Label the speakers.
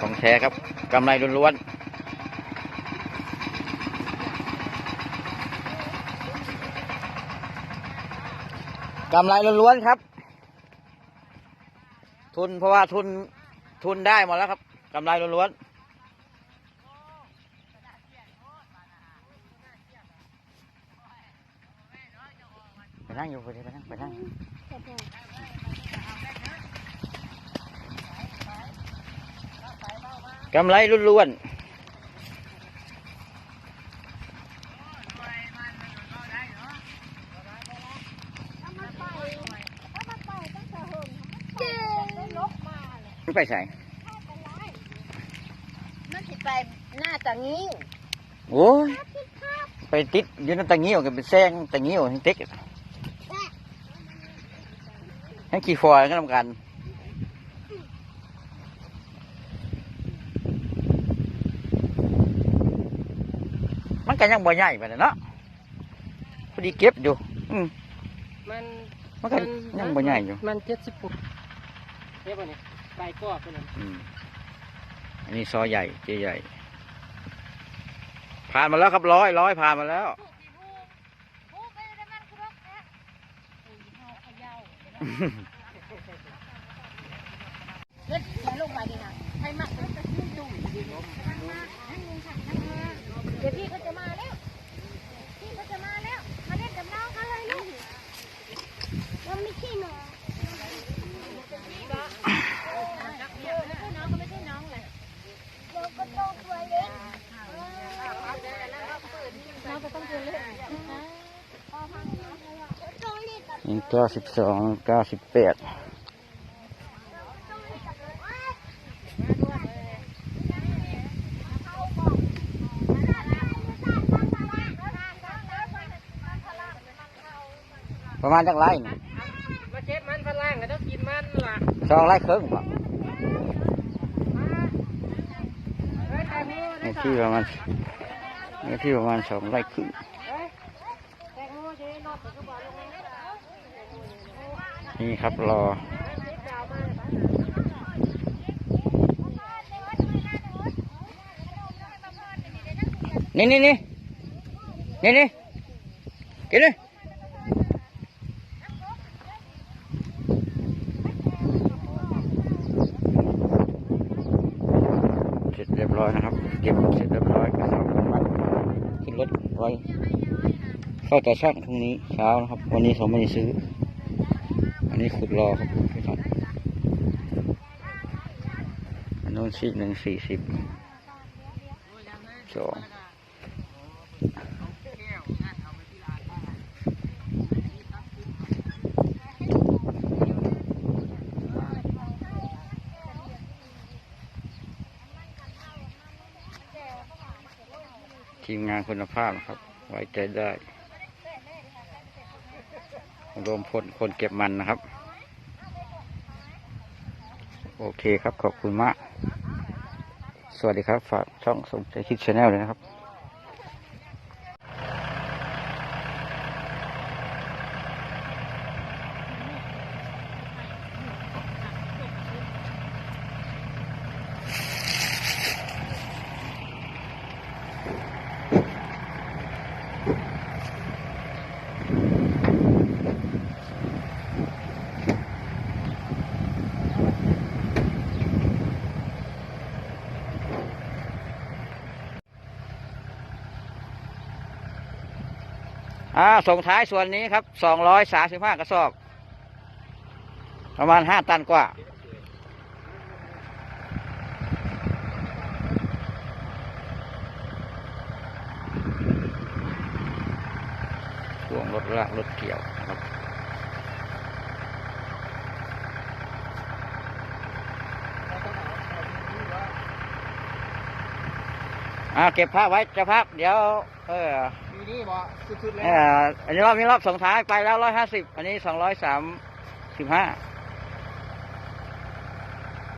Speaker 1: ของแท้ครับกำไรล้วนๆกำไรล้วนๆครับ ทุนเพราะว่าทุนทุนได้หมดแล้วครับกำไรล้วนๆไปนั่งอยู่ไปดิไปนั่งไปนั่ง กำไรล้วนๆไปใส่
Speaker 2: มันสิไปหน้าตะงิ้ว
Speaker 1: โอ้ยไปติดอยืนตะงี้ออกกันเป็นแซงตะงี้ออกให้ติ๊กให้ขี่ฟอยก็ทำกัน ก็ยังบ่ใหญ่ไปเลยเนาะพอดีเก็บอยู่ อืม
Speaker 3: มัน
Speaker 1: มันก็ยังบ่ใหญ่อยู่
Speaker 3: มันเจ็ดสิบปุ๊บเรียบร้อยนี่ใบกรอบเป็นนั้น
Speaker 1: อืมอันนี้ซอใหญ่เจใหญ่ ผ่านมาแล้วครับร้อยร้อยผ่านมาแล้ว
Speaker 2: เล็ดแค่ลงไปนี่นะให้มากมันจะขึ้นดู เดี๋ยวพี่ก็จะมาแล้ว พี่ก็จะมาแล้ว มาเล่นกับน้องเขาเลยลูกเราไม่ใช่น้องน้องก็ไม่ใช่น้องเลยเราก็โตตัวเล็กน้องก็ต้องตัวเล็ก
Speaker 1: นี่เก้าสิบสองเก้าสิบแปด ประมาณจักไรนี่
Speaker 3: มาเก็บมันพลังก็ต้องกินมันล่ะ
Speaker 1: สองไรครึ่งป่ะ
Speaker 3: เฮ้ยตายมือ
Speaker 1: นี่ที่ประมาณนี่ที่ประมาณสองไรครึ่ง
Speaker 3: แตงโมเจ๊นอกก็บอกลงมา
Speaker 1: นี่ครับรอนี่นี่นี่นี่นี่กินเลยเสร็จเรี ยบร้อยนะครับ เก็บเสร็จเรียบร้อยกระสอบน้ำมัดขึ้นรถไว้เข้าแต่ช่างพรุ่งนี้เช้านะครับ วันนี้สมไม่ได้ซื้อ อันนี้ขุดรอครับพี่น้องอันนู้นซีกหนึ่งสี่สิบสอง ทีมงานคุณภาพครับ ไว้ใจได้รวมพลคนเก็บมันนะครับ โอเคครับขอบคุณมาก สวัสดีครับ ฝากช่องสมใจคิดชาแนลเลยนะครับ อ่าส่งท้ายส่วนนี้ครับสองร้อยสาสิบห้ากระสอบ ประมาณห้าตันกว่า ช่วงรถลากรถเกี่ยวนะครับ อ่าเก็บภาพไว้เจะภาพเดี๋ยว เออ
Speaker 3: มีนี่บอกสุดๆเลย
Speaker 1: เอ่ออันนี้รอบนี้รอบส่งท้ายไปแล้วร้อยห้าสิบอันนี้สองร้อยสามสิบห้า